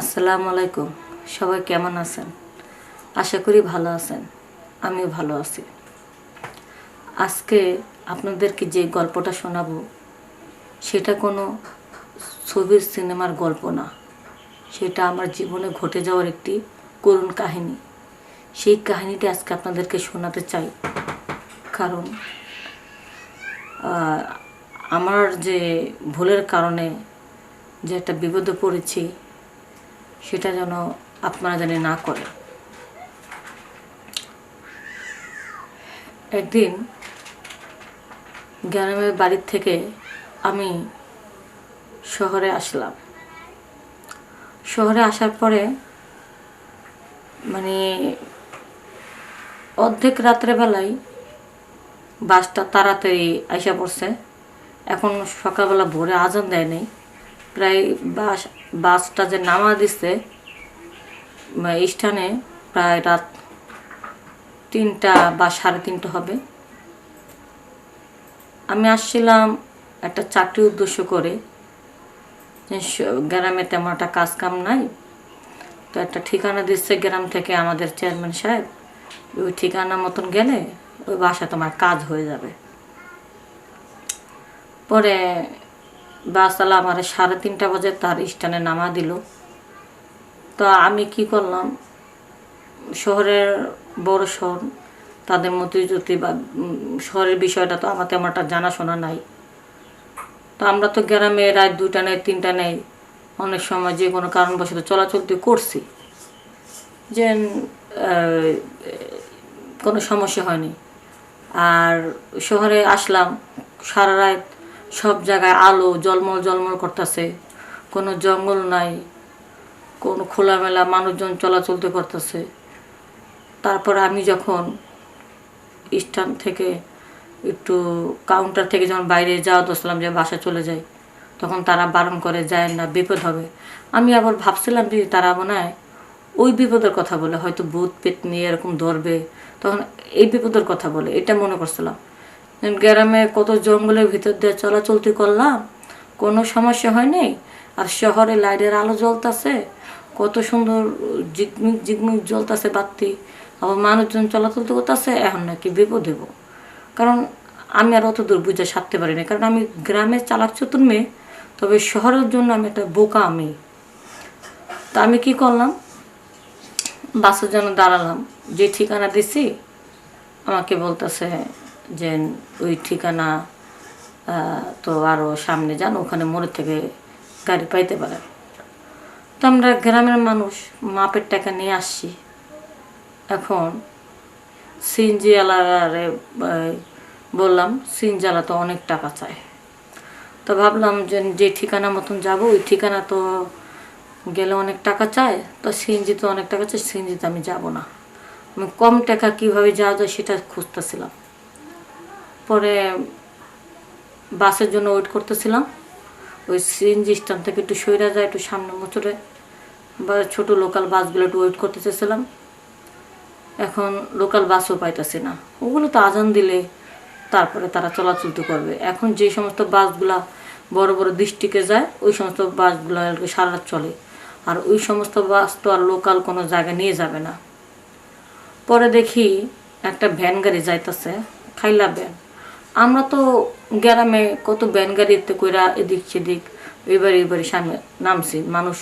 আসসালামু আলাইকুম। সবাই কেমন আছেন? আশা করি ভালো আছেন। আমিও ভালো আছি। আজকে আপনাদেরকে যে গল্পটা শোনাবো, সেটা কোনো ছবির সিনেমার গল্প না। সেটা আমার জীবনে ঘটে যাওয়ার একটি করুণ কাহিনী। সেই কাহিনীটি আজকে আপনাদেরকে শোনাতে চাই। কারণ আমার যে ভুলের কারণে যে একটা বিপদে পড়েছি সেটা যেন আপনারা জানি না করে একদিন গ্রামের বাড়ির থেকে আমি শহরে আসলাম। শহরে আসার পরে মানে অর্ধেক রাত্রেবেলায় বাসটা তাড়াতাড়ি আইসা পড়ছে। এখন সকালবেলা ভোরে আজান দেয় নাই। প্রায় বাস বাসটা যে নামা উম, স্থানে প্রায় রাত তিনটা বা সাড়ে তিনটা হবে। আমি আসছিলাম একটা চাকরি উদ্দেশ্য করে। গ্রামে তেমন একটা কাজ কাম নাই। তো একটা ঠিকানা দিচ্ছে গ্রাম থেকে আমাদের চেয়ারম্যান সাহেব। ওই ঠিকানা মতন গেলে ওই বাসা তোমার কাজ হয়ে যাবে। পরে বাসালা আমার সাড়ে তিনটা বাজে তার স্টানে নামা দিল। তো আমি কি করলাম? শহরের বড় শহর, তাদের যদি বা শহরের বিষয়টা তো আমার তেমন জানাশোনা নাই। তো আমরা তো গ্রামে রাত দুটা নেই, তিনটা নেই, অনেক সময় যে কোনো কারণবশত চলাচল চলাচলতি করছি। যে কোনো সমস্যা হয়নি। আর শহরে আসলাম, সারা রাত সব জায়গায় আলো জলমল জলমল করতেছে। কোনো জঙ্গল নাই, কোনো খোলামেলা মানুষজন চলাচলতে করতেছে। তারপর আমি যখন স্থান থেকে একটু কাউন্টার থেকে যখন বাইরে যাওয়া দোসলাম যে বাসা চলে যাই, তখন তারা বারণ করে, যায় না, বিপদ হবে। আমি আবার ভাবছিলাম যে তারা মনে হয় ওই বিপদের কথা বলে, হয়তো ভূত পেট নিয়ে এরকম ধরবে। তখন এই বিপদের কথা বলে, এটা মনে করছিলাম। গ্রামে কত জঙ্গলের ভিতর দিয়ে চলাচলতি করলাম, কোনো সমস্যা হয় নাই আর শহরে লাইটের আলো জ্বলতাছে, কত সুন্দর জিকমিক জিকমিক জ্বলতাছে বাতি, আবার মানুষজন চলাচল তো করতেছে, এখন নাকি বিপদ দেবো কারণ আমি আর অত দূর বুঝে সারতে পারি না কারণ আমি গ্রামে চালাক চতুর মেয়ে, তবে শহরের জন্য আমি একটা বোকা মেয়ে। তা আমি কি করলাম? বাসের জন্য দাঁড়ালাম, যে ঠিকানা দিছি, আমাকে বলতেছে যে ওই ঠিকানা তো আরও সামনে যান, ওখানে মোড়ের থেকে গাড়ি পাইতে পারেন তো আমরা গ্রামের মানুষ, মাপের টাকা নিয়ে আসছি। এখন সিনজি আলারে বললাম সিনজি আলা তো অনেক টাকা চায়। তো ভাবলাম যে যে ঠিকানা মতন যাব, ওই ঠিকানা তো গেলে অনেক টাকা চায়। তো সিএনজি তো অনেক টাকা চায়, সিএনজিতে আমি যাব না। আমি কম টাকা কীভাবে যাওয়া যায় সেটা খুঁজতেছিলাম। পরে বাসের জন্য ওয়েট করতেছিলাম। ওই সিএনজি স্ট্যান্ড থেকে একটু সইরা যায়, একটু সামনে মোচরে বা ছোটো লোকাল বাসগুলো একটু ওয়েট করতে চেয়েছিলাম। এখন লোকাল বাসও পাইতেছি না। ওগুলো তো আজান দিলে তারপরে তারা চলাচলতি করবে। এখন যে সমস্ত বাসগুলা বড় বড় ডিস্ট্রিক্টে যায়, ওই সমস্ত বাসগুলো সারা চলে। আর ওই সমস্ত বাস তো আর লোকাল কোনো জায়গায় নিয়ে যাবে না। পরে দেখি একটা ভ্যান গাড়ি যাইতেছে, খাইলা ভ্যান আমরা তো গ্রামে কত ভ্যান গাড়িতে কইরা এদিক সেদিক, এবার এবারে সামনে নামছি, মানুষ,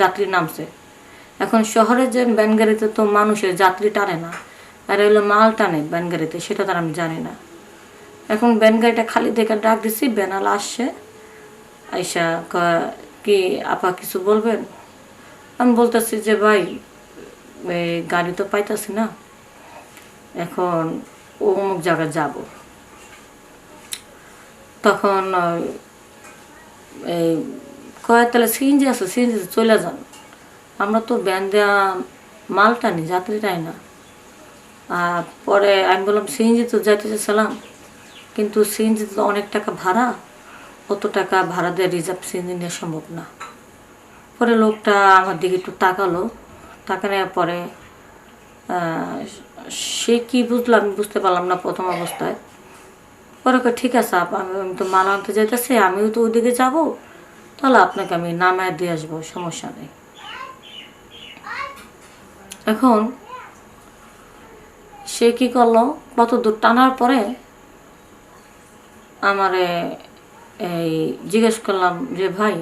যাত্রী নামছে। এখন শহরে যে ব্যান গাড়িতে তো মানুষের যাত্রী টানে না, আর হলো মাল টানে ভ্যান গাড়িতে, সেটা তার আমি জানি না। এখন ব্যান গাড়িটা খালি দেখে ডাক দিছি, ব্যানাল আসছে। আইসা কি আপা কিছু বলবেন? আমি বলতেছি যে, ভাই এই গাড়ি তো পাইতাছি না। এখন অমুক জায়গায় যাব। তখন এই কয় তাহলে সিএনজি আছে, সিএনজি চলে যান। আমরা তো ব্যান দেওয়া মাল টানি, যাত্রী টাই না। আর পরে আমি বললাম, সিএনজি তো যাইতে চাইছিলাম, কিন্তু সিএনজি তো অনেক টাকা ভাড়া, অত টাকা ভাড়া দিয়ে রিজার্ভ সিএনজি নেওয়া সম্ভব না। পরে লোকটা আমার দিকে একটু তাকালো। তাকা নেওয়ার পরে সে কি বুঝলো আমি বুঝতে পারলাম না প্রথম অবস্থায়। পরে ঠিক আছে আমি তো মাল আনতে যাইতেছি, আমিও তো ওইদিকে যাব। তাহলে আপনাকে আমি নামায় দিয়ে আসব, সমস্যা নেই। এখন সে কি করল? কত দূর টানার পরে আমারে এই জিজ্ঞেস করলাম যে, ভাই,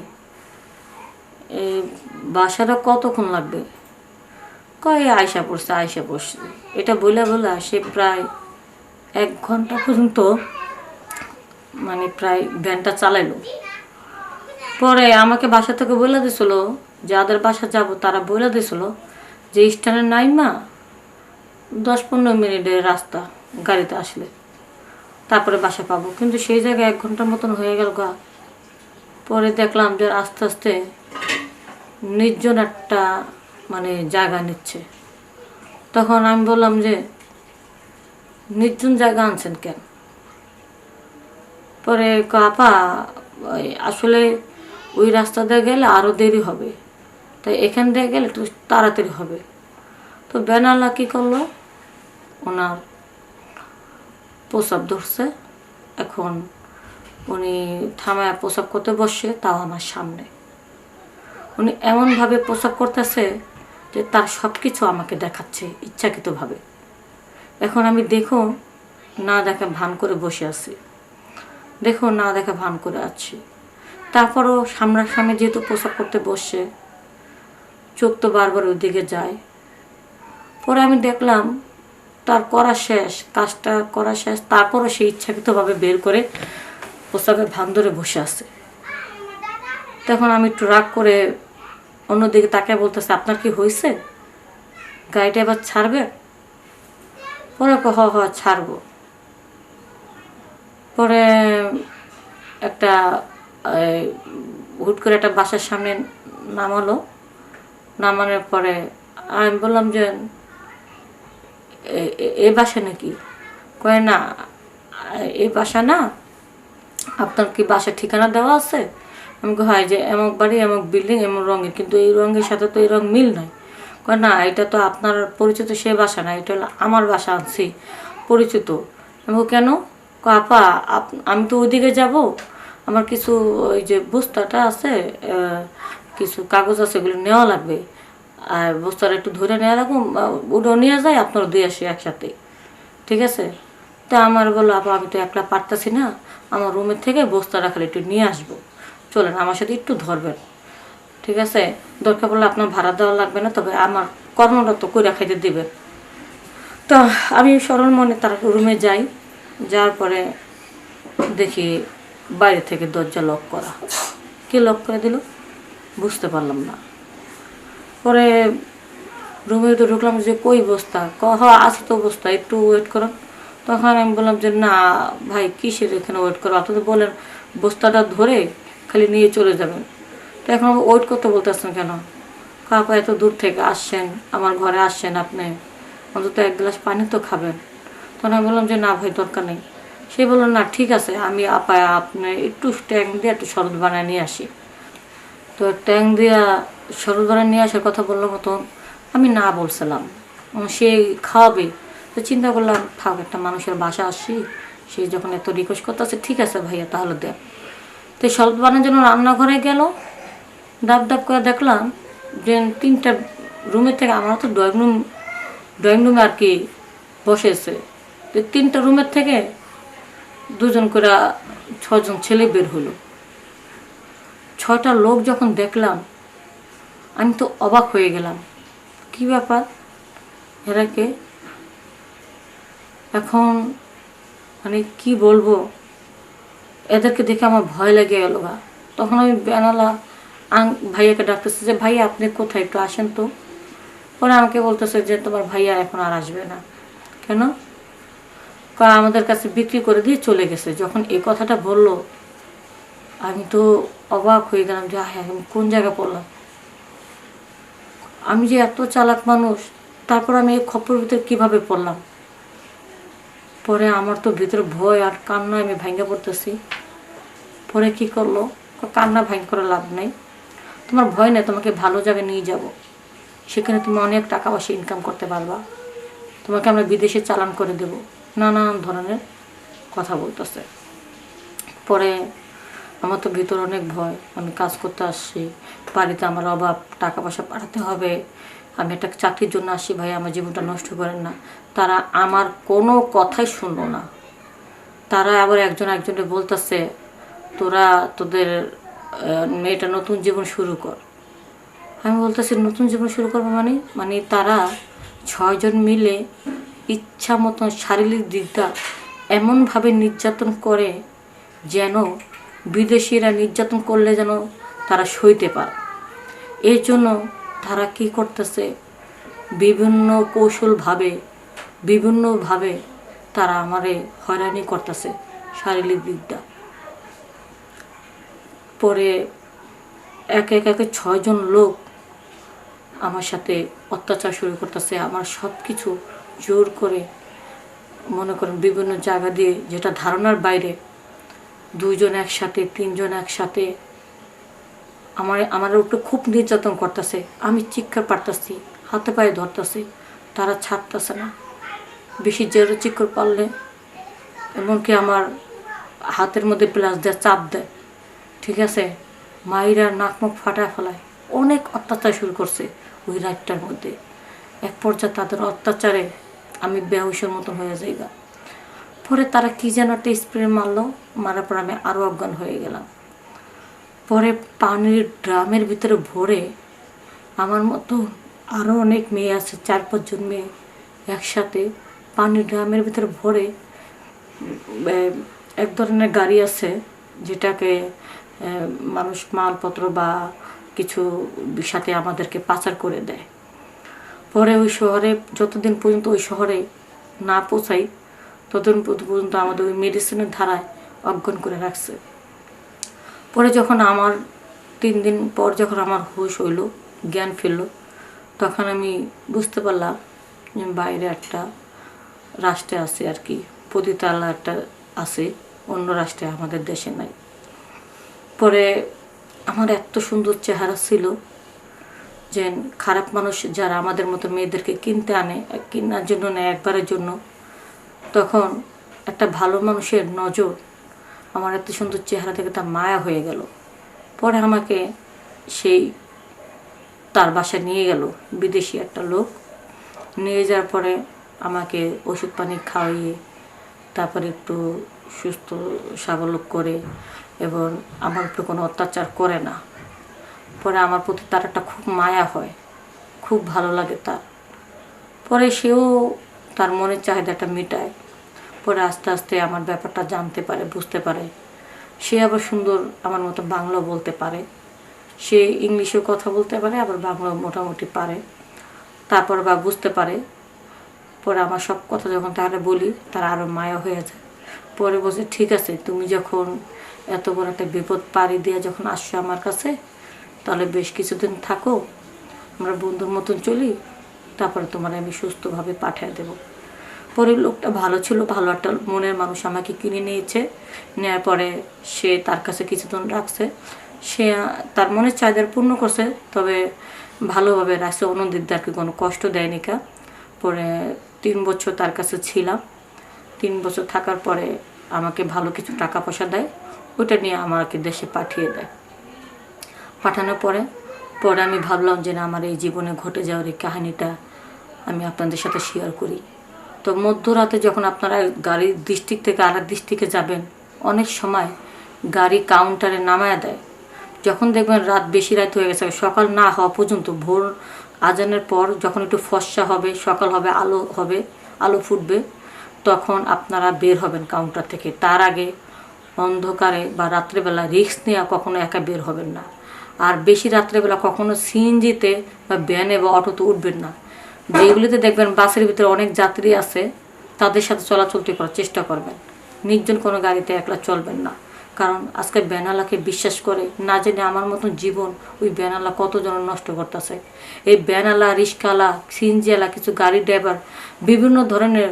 এই বাসাটা কতক্ষণ লাগবে? কয় আয়সা পড়ছে আয়সা পড়ছে। এটা বলে বলে সে প্রায় এক ঘণ্টা পর্যন্ত মানে প্রায় ভ্যানটা চালাইলো। পরে আমাকে বাসা থেকে বলে দিছিল, যাদের বাসা যাব তারা বলে দিছিল যে, স্ট্যান্ডে নাই মা, দশ পনেরো মিনিটের রাস্তা গাড়িতে আসলে, তারপরে বাসা পাবো। কিন্তু সেই জায়গায় এক ঘণ্টার মতন হয়ে গেল গা। পরে দেখলাম যে, আস্তে আস্তে নির্জন একটা মানে জায়গা নিচ্ছে। তখন আমি বললাম যে, নির্জন জায়গা আনছেন কেন? পরে আপা আসলে ওই রাস্তা দিয়ে গেলে আরও দেরি হবে। তাই এখান দিয়ে গেলে একটু তাড়াতাড়ি হবে। তো বেনালা কী করল? ওনার প্রসাব ধরছে। এখন উনি থামায় প্রসাব করতে বসে তাও আমার সামনে। উনি এমনভাবে প্রসাব করতেছে যে তার সব কিছু আমাকে দেখাচ্ছে ইচ্ছাকৃতভাবে। এখন আমি দেখো না দেখে ভান করে বসে আছি। দেখো, না দেখা ভান করে আছি। তারপরও সামনাসামনি যেহেতু প্রসাব করতে বসে চোখ তো বারবার ওইদিকে যায়। পরে আমি দেখলাম, তার করা শেষ, কাজটা করা শেষ, তারপরও সে ইচ্ছাকৃতভাবে বের করে প্রস্তাবের ভান ধরে বসে আছে। তখন আমি একটু রাগ করে অন্যদিকে তাকে বলতেছে, আপনার কি হয়েছে গাড়িটা এবার ছাড়বে? পরে হ হ, ছাড়বো। পরে একটা হুট করে একটা বাসার সামনে নামালো। নামানোর পরে আমি বললাম যে এ- বাসা নাকি? কয় না এই বাসা না। আপনার কি বাসার ঠিকানা দেওয়া আছে? আমি কই, হয় যে এমক বাড়ি এমক বিল্ডিং এমন রঙের। কিন্তু এই রঙের সাথে তো এই রঙ মিল নাই। কয় না এটা তো আপনার পরিচিত সে বাসা না এটা হলো আমার বাসা আনছি পরিচিত। আমি কেন? আপা আমি তো ওইদিকে যাব। আমার কিছু ওই যে বস্তাটা আছে কিছু কাগজ আছে, এগুলো নেওয়া লাগবে। আর বস্তাটা একটু ধরে নেওয়া লাগবে ওটাও নিয়ে যায় আপনারা দুই আসি একসাথে। ঠিক আছে? তা আমার বলল, আপা, আমি তো একলা পারতাছি না। আমার রুমের থেকে বস্তাটা খালি একটু নিয়ে আসব। চলেন, আমার সাথে একটু ধরবেন। ঠিক আছে? দরকার পড়লে আপনার ভাড়া দেওয়া লাগবে না, তবে আমার কর্মটা তো কইরা খাইতে দেবেন। তো আমি সরল মনে তার রুমে যাই। যাওয়ার পরে দেখি বাইরে থেকে দরজা লক করা। কে লক করে দিল? বুঝতে পারলাম না। পরে রুমে তো ঢুকলাম যে কই বস্তা? ক, হ, আছে তো বস্তা, একটু ওয়েট করো। তখন আমি বললাম যে, না, ভাই, কিসের এখানে ওয়েট করো? আপনি তো বলেন বস্তাটা ধরে খালি নিয়ে চলে যাবেন। তো এখন ওয়েট করতে বলতেছেন কেন? কাপা এত দূর থেকে আসছেন, আমার ঘরে আসছেন আপনি। অন্তত এক গ্লাস পানি তো খাবেন। তখন আমি বললাম যে, না ভাই, দরকার নেই। সে বলল, না, ঠিক আছে, আমি আপা, আপনি একটু ট্যাঙ্ক দিয়ে একটু শরৎ বানায় নিয়ে আসি। তো ট্যাঙ্ক দিয়া শরৎ বানায় নিয়ে আসার কথা বলল মতন আমি না বলছিলাম। সে খাওয়াবে। তো চিন্তা করলাম, থাক, একটা মানুষের বাসা আসছি সে যখন এত রিকোয়েস্ট করতেছে, ঠিক আছে ভাইয়া, তাহলে দেখ তো শরৎ বানার জন্য রান্নাঘরে গেল। ডাব ডাব করে দেখলাম যে, তিনটা রুমের থেকে আমার তো ড্রয়িং রুম, ড্রয়িং রুমে আর কি বসেছে। তিনটা রুমের থেকে দুজন করে ছজন ছেলে বের হলো। ছটা লোক যখন দেখলাম, আমি তো অবাক হয়ে গেলাম। কি ব্যাপার? এরা কে? এখন মানে কি বলব? এদেরকে দেখে আমার ভয় লেগে গেল বা তখন আমি বেনালা আং ভাইয়াকে ডাকতেছে যে, ভাইয়া, আপনি কোথায়? একটু আসেন তো। পরে আমাকে বলতেছে যে, তোমার ভাইয়া এখন আর আসবে না। কেন? আমাদের কাছে বিক্রি করে দিয়ে চলে গেছে। যখন এই কথাটা বলল, আমি তো অবাক হয়ে গেলাম যে হ্যাঁ আমি কোন জায়গায় পড়লাম? আমি যে এত চালাক মানুষ, তারপর আমি এই খপ্পর ভিতরে কীভাবে পড়লাম? পরে আমার তো ভিতরে ভয় আর কান্না আমি ভেঙে পড়তেছি। পরে কি করল? কান্না ভাঙ করে লাভ নেই। তোমার ভয় নেই, তোমাকে ভালো জায়গায় নিয়ে যাব। সেখানে তুমি অনেক টাকা পয়সা ইনকাম করতে পারবা। তোমাকে আমরা বিদেশে চালান করে দেব। নানান ধরনের কথা বলতেছে। পরে আমার তো ভিতর অনেক ভয়, আমি কাজ করতে আসছি, বাড়িতে আমার অভাব, টাকা পয়সা পাঠাতে হবে, আমি একটা চাকরির জন্য আসি ভাই, আমার জীবনটা নষ্ট করেন না। তারা আমার কোনো কথাই শুনলো না। তারা আবার একজন একজনকে বলতেছে, তোরা তোদের মেয়েটা নতুন জীবন শুরু কর। আমি বলতেছি, নতুন জীবন শুরু করব মানে? মানে তারা ছয়জন মিলে ইচ্ছা মতন শারীরিক দিকটা এমনভাবে নির্যাতন করে যেন বিদেশিরা নির্যাতন করলে যেন তারা সইতে পারে। এর জন্য তারা কি করতেছে? বিভিন্ন কৌশলভাবে, বিভিন্নভাবে তারা আমারে হয়রানি করতেছে শারীরিক দিকটা পরে এক এক, একে ছয়জন লোক আমার সাথে অত্যাচার শুরু করতেছে, আমার সব কিছু জোর করে মনে করেন বিভিন্ন জায়গা দিয়ে যেটা ধারণার বাইরে দুইজন একসাথে, তিনজন একসাথে আমার আমার উপরে খুব নির্যাতন করতেছে। আমি চিৎকার পারতেছি, হাতে পায়ে ধরতেছি, তারা ছাড়তেছে না। বেশি জোরে চিৎকার পারলে এমনকি আমার হাতের মধ্যে প্লাস দেয় চাপ দেয়। ঠিক আছে? মায়েরা নাক মুখ ফাটা ফেলায়। অনেক অত্যাচার শুরু করছে ওই রাতটার মধ্যে। এক পর্যায়ে তাদের অত্যাচারে আমি বেহুশের মতো হয়ে যাই গা। পরে তারা কি যেন একটা স্প্রে মারলো, মারার পর আমি আরও অজ্ঞান হয়ে গেলাম পরে পানির ড্রামের ভিতরে ভরে আমার মতো আরও অনেক মেয়ে আছে, চার পাঁচজন মেয়ে একসাথে পানির ড্রামের ভিতরে ভরে এক ধরনের গাড়ি আছে যেটাকে মানুষ মালপত্র বা কিছু সাথে আমাদেরকে পাচার করে দেয় পরে ওই শহরে, যতদিন পর্যন্ত ওই শহরে না পৌঁছাই, ততদিন পর্যন্ত আমাদের ওই মেডিসিনের ধারায় অজ্ঞান করে রাখছে। পরে যখন আমার তিন দিন পর যখন আমার হুশ হইল, জ্ঞান ফিরল, তখন আমি বুঝতে পারলাম যে বাইরে একটা রাষ্ট্রে আছে আর কি পতিতালা একটা আছে, অন্য রাষ্ট্রে আমাদের দেশে নাই। পরে আমার এত সুন্দর চেহারা ছিল যে খারাপ মানুষ যারা আমাদের মতো মেয়েদেরকে কিনতে আনে, কেনার জন্য নেয় একবারের জন্য, তখন একটা ভালো মানুষের নজর আমার এত সুন্দর চেহারা থেকে তার মায়া হয়ে গেল। পরে আমাকে সেই তার বাসায় নিয়ে গেল, বিদেশি একটা লোক। নিয়ে যাওয়ার পরে আমাকে ওষুধ পানি খাওয়িয়ে তারপরে একটু সুস্থ, স্বাবলম্ব করে, এবং আমার উপরে কোনো অত্যাচার করে না। পরে আমার প্রতি তার একটা খুব মায়া হয়। খুব ভালো লাগে তার। পরে সেও তার মনের চাহিদাটা মেটায়। পরে আস্তে আস্তে আমার ব্যাপারটা জানতে পারে, বুঝতে পারে। সে আবার সুন্দর আমার মতো বাংলা বলতে পারে। সে ইংলিশেও কথা বলতে পারে, আবার বাংলা মোটামুটি পারে। তারপর বা বুঝতে পারে। পরে আমার সব কথা যখন তাহলে বলি, তার আরও মায়া হয়ে যায়। পরে বলছে, ঠিক আছে, তুমি যখন এত বড় একটা বিপদ পাড়ি দিয়ে যখন আসছো আমার কাছে তাহলে বেশ কিছুদিন থাকো, আমরা বন্ধুর মতন চলি, তারপরে তোমার আমি সুস্থভাবে পাঠিয়ে দেব। পরে লোকটা ভালো ছিল, ভালো একটা মনের মানুষ আমাকে কিনে নিয়েছে নেওয়ার পরে সে তার কাছে কিছুদিন রাখছে। সে তার মনের চাহিদার পূর্ণ করছে, তবে ভালোভাবে রাখছে অনন্দিতদারকে কোনো কষ্ট দেয়নি কা। পরে তিন বছর তার কাছে ছিলাম। তিন বছর থাকার পরে আমাকে ভালো কিছু টাকা পয়সা দেয়, ওইটা নিয়ে আমাকে দেশে পাঠিয়ে দেয়। পাঠানোর পরে পরে আমি ভাবলাম যে না, আমার এই জীবনে ঘটে যাওয়ার এই কাহিনিটা আমি আপনাদের সাথে শেয়ার করি। তো মধ্যরাতে যখন আপনারা গাড়ির ডিস্ট্রিক্ট থেকে আরেক ডিস্ট্রিক্টে যাবেন, অনেক সময় গাড়ি কাউন্টারে নামায় দেয়। যখন দেখবেন রাত বেশি রাত হয়ে গেছে, সকাল না হওয়া পর্যন্ত, ভোর আজানের পর যখন একটু ফর্সা হবে, সকাল হবে, আলো হবে, আলো ফুটবে, তখন আপনারা বের হবেন কাউন্টার থেকে। তার আগে অন্ধকারে বা রাত্রেবেলা রিস্ক নেওয়া কখনো একা বের হবেন না। আর বেশি রাত্রেবেলা কখনো সিএনজিতে বা ভ্যানে বা অটোতে উঠবেন না। যেগুলিতে দেখবেন বাসের ভিতরে অনেক যাত্রী আছে, তাদের সাথে চলাচলতি করার চেষ্টা করবেন। নির্জন কোনো গাড়িতে একলা চলবেন না। কারণ আজকে বেনালাকে বিশ্বাস করে না জেনে আমার মতন জীবন ওই বেনালা কতজন নষ্ট করতেছে। এই বেনালা রিস্কালা সিনজিয়ালা কিছু গাড়ি ড্রাইভার, বিভিন্ন ধরনের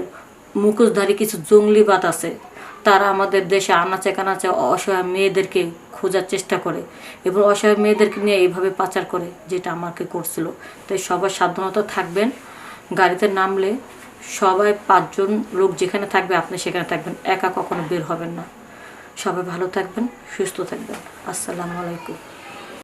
মুখোশধারী কিছু জঙ্গলিবাদ আছে। তারা আমাদের দেশে আনাচে কানাচে অসহায় মেয়েদেরকে খোঁজার চেষ্টা করে এবং অসহায় মেয়েদেরকে নিয়ে এইভাবে পাচার করে, যেটা আমাকে করছিল। তাই সবার সাবধানতা থাকবেন। গাড়িতে নামলে সবাই পাঁচজন লোক যেখানে থাকবে, আপনি সেখানে থাকবেন। একা কখনো বের হবেন না। সবাই ভালো থাকবেন, সুস্থ থাকবেন। আসসালামু আলাইকুম।